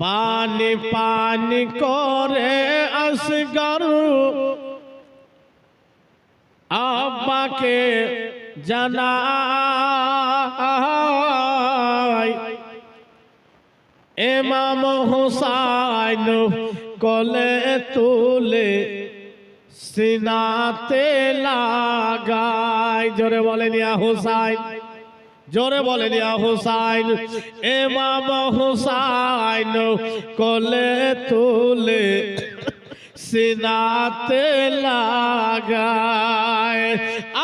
পানি পানি করে আসগর। আব্বাকে জানাই, এমাম হুসাইন কলে তুলে সিনাতে লাগাই। জোরে বলেন, ইয়া হুসাইন। জোরে বলেন, ইয়া হুসাইন এ এমাম হুসাইন কলে তুলে সিনাতে লাগায়।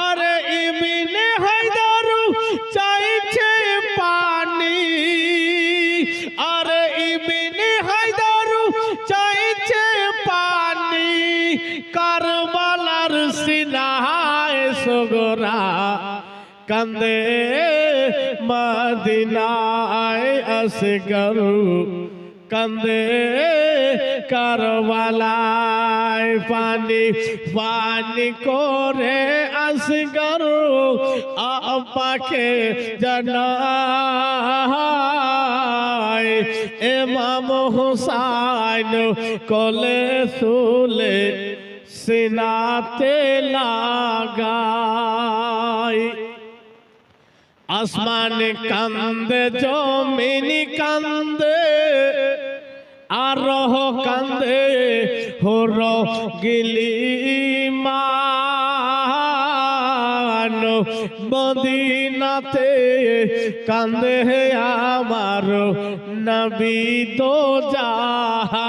আরে ইবিনে হায়দারু চাইছে পানি। আরে ইবিনে হায়দারু চাইছে পানি। কারবালার সিনায় সগরা কান্দে মদিনায় আসগরু কান্দে কারবালায় পানি পানি করে আসগরু আপাকে জানাই, এমাম হুসাইন কলে সুলে সিনাতে লাগাই। আসমান কান্দে, জমিন কান্দে আর কান্দে হর গিলি মান মদিনাতে কান্দে আমার নবী তো জাহান।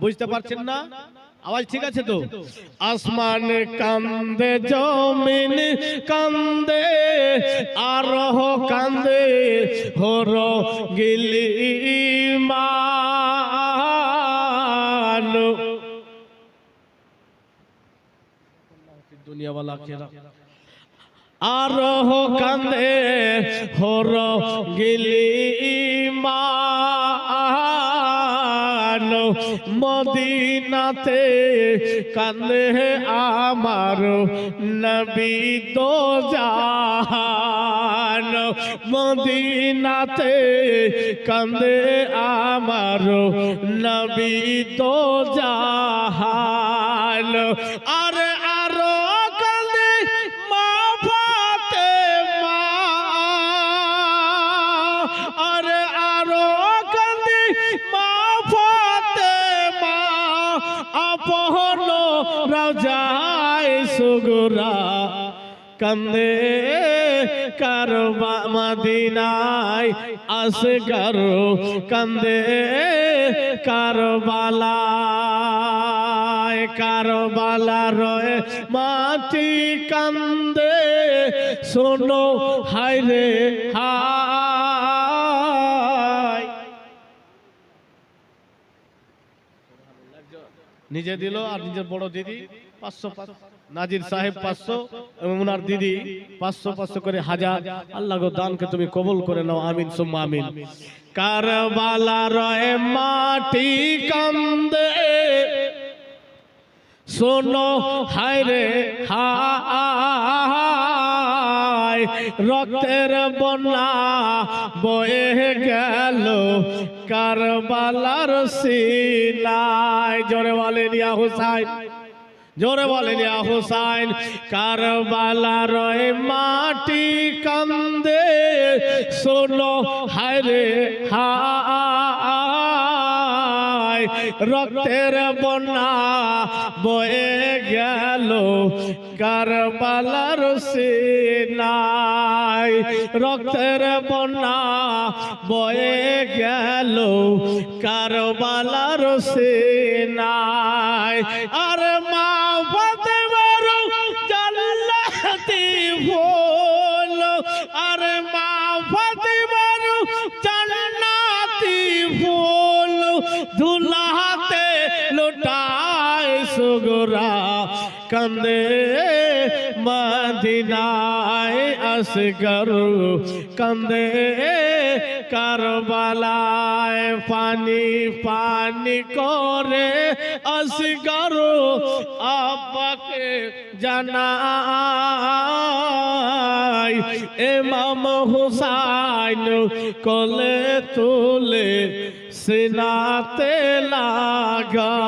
বুঝতে পারছেন না? আওয়াজ ঠিক আছে তো? আসমান কান্দে জমিন কান্দে আর কান্দে হর গিলি वाला খেরা আর কান্দে হর গিলি মান মদিনাতে কান্দে আমার নবী তো জাহান। মদিনাতে কান্দে আমার নবী তো আরে আরও আপন রাজায় সুগুরা। কান্দে কারবা মদিনায় আসগর। কান্দে কারবালায় কারবালা রয়ে মাটি কান্দে। শোনো হায় রে হায়। নিজে দিল আর নিজের বড় দিদি পাঁচশো নাজির সাহেব পাঁচশো এবং ওনার দিদি পাঁচশো পাঁচশো করে হাজার আল্লাহ দানকে তুমি কবল করে নাও আমিন সুম্মা আমিন। কারবালা রয়ে মাটি কান্দে। শোনো হায় রে হায় রক্তের বন্যা বয়ে গেল কারবালার সিনায় জোরে বলেন, ইয়া হুসাইন। জোরে বলেন, ইয়া হুসাইন। কারবালার মাটি কান্দে। শোনো, হায় রে, হায়। রক্তের বন্যা বয়ে গেল কারবালার সিনাই রক্তের বন্যা বয়ে গেল কারবালার সিনাই আর মা ফাতেমার জান্নাতি ফুল আর মা ফাতেমার জান্নাতি ফুল ধুলাতে লুটায় সুগরা কান্দে মদিনায় আসগর কান্দে কারবালায় পানি পানি করে আসগর আব্বাকে জানাই। ইমাম হুসাইন কোলে তুলে সিনাতে লাগাই।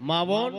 মা বোন?